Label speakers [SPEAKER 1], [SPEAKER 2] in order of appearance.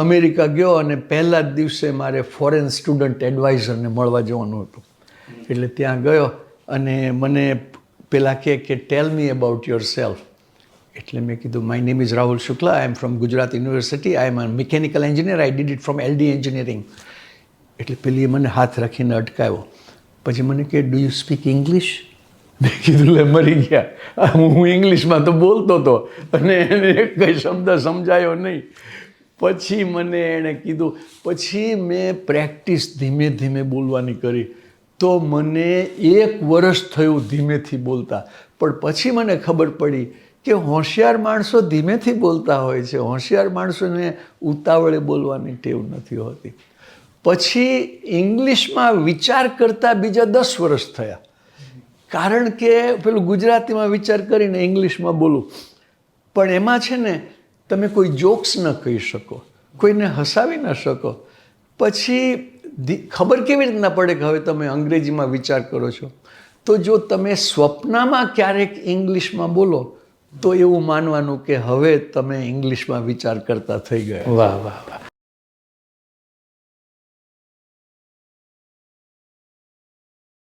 [SPEAKER 1] America ગયો અને પહેલા જ દિવસે મારે ફોરેન સ્ટુડન્ટ એડવાઇઝરને મળવા જવાનું હતું. એટલે ત્યાં ગયો અને મને પેલા કહે કે tell me about yourself એટલે મેં કીધું my name is Rahul Shukla I am from Gujarat university I am a mechanical engineer I did it from LD engineering એટલે પેલીએ મને હાથ રાખીને અટકાવ્યો. પછી મને કહે ડુ યુ સ્પીક ઇંગ્લિશ મેં કીધું, લે, મરી ગયા. હું ઇંગ્લિશમાં તો બોલતો હતો અને એને કંઈ શબ્દ સમજાયો નહીં. પછી મને એણે કીધું, પછી મેં પ્રેક્ટિસ ધીમે ધીમે બોલવાની કરી. તો મને એક વર્ષ થયું ધીમેથી બોલતા. પણ પછી મને ખબર પડી કે હોશિયાર માણસો ધીમેથી બોલતા હોય છે. હોશિયાર માણસોને ઉતાવળે બોલવાની ટેવ નથી હોતી. પછી ઇંગ્લિશમાં વિચાર કરતાં બીજા દસ વર્ષ થયા. કારણ કે પેલું ગુજરાતીમાં વિચાર કરીને ઇંગ્લિશમાં બોલું. પણ એમાં છે ને તમે કોઈ જોક્સ ન કહી શકો, કોઈને હસાવી ન શકો. પછી ખબર કેવી રીતના પડે કે હવે તમે અંગ્રેજીમાં વિચાર કરો છો? તો જો તમે સ્વપ્નમાં ક્યારેક ઇંગ્લિશમાં બોલો, તો એવું માનવાનું કે હવે તમે ઇંગ્લિશમાં વિચાર કરતા થઈ ગયા.
[SPEAKER 2] વાહ વાહ વાહ.